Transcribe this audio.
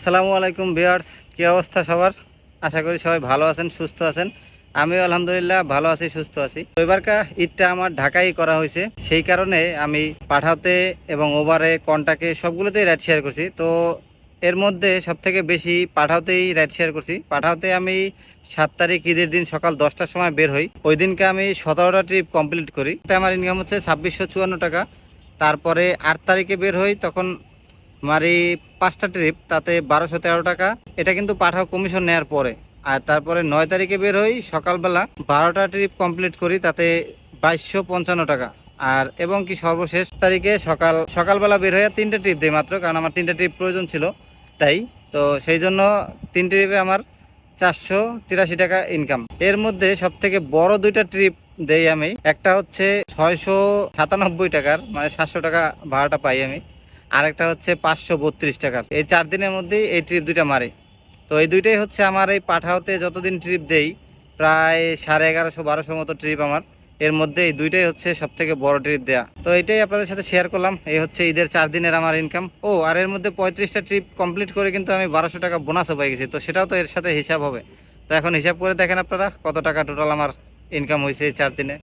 আসসালামু আলাইকুম বিয়ার্স কী অবস্থা সবার? আশা করি সবাই ভালো আছেন, সুস্থ আছেন। আমিও আলহামদুলিল্লাহ ভালো আছি, সুস্থ আছি। এবারকা ঈদটা আমার ঢাকায় করা হয়েছে। সেই কারণে আমি পাঠাতে এবং ওভারে কন্টাকে সবগুলোতেই রাইড শেয়ার করছি। তো এর মধ্যে সবথেকে বেশি পাঠাতেই রাইড শেয়ার করছি। পাঠাতে আমি সাত তারিখ ঈদের দিন সকাল দশটার সময় বের হই। ওই দিনকে আমি সতেরোটা ট্রিপ কমপ্লিট করি। তাই আমার ইনকাম হচ্ছে ছাব্বিশশো চুয়ান্ন টাকা। তারপরে আট তারিখে বের হই, তখন আমার এই পাঁচটা ট্রিপ তাতে বারোশো তেরো টাকা। এটা কিন্তু পাঠাও কমিশন নেওয়ার পরে। আর তারপরে নয় তারিখে বের হই সকালবেলা। বারোটা ট্রিপ কমপ্লিট করি, তাতে বাইশশো পঞ্চান্ন টাকা। আর এবং কি সর্বশেষ তারিখে সকাল, সকালবেলা বের হয়ে তিনটে ট্রিপ দিই মাত্র, কারণ আমার তিনটে ট্রিপ প্রয়োজন ছিল তাই। তো সেই জন্য তিন ট্রিপে আমার চারশো তিরাশি টাকা ইনকাম এর মধ্যে সব থেকে বড় দুইটা ট্রিপ দেই আমি। একটা হচ্ছে ছয়শো সাতানব্বই টাকার মানে সাতশো টাকা ভাড়াটা পাই আমি। আরেকটা হচ্ছে পাঁচশো বত্রিশ টাকার। এই চার দিনের মধ্যেই এই ট্রিপ দুইটা মারে। তো এই দুইটাই হচ্ছে আমার এই পাঠাওতে যতদিন ট্রিপ দেই, প্রায় সাড়ে এগারোশো বারোশো মতো ট্রিপ আমার। এর মধ্যে এই দুইটাই হচ্ছে সব থেকে বড় ট্রিপ দেয়া। তো এটাই আপনাদের সাথে শেয়ার করলাম। এই হচ্ছে ঈদের চার দিনের আমার ইনকাম ও, আর এর মধ্যে পঁয়ত্রিশটা ট্রিপ কমপ্লিট করে কিন্তু আমি বারোশো টাকা বোনাসও পাই গেছি। তো সেটাও তো এর সাথে হিসাব হবে। তো এখন হিসাব করে দেখেন আপনারা কত টাকা টোটাল আমার ইনকাম হয়েছে এই চার দিনে।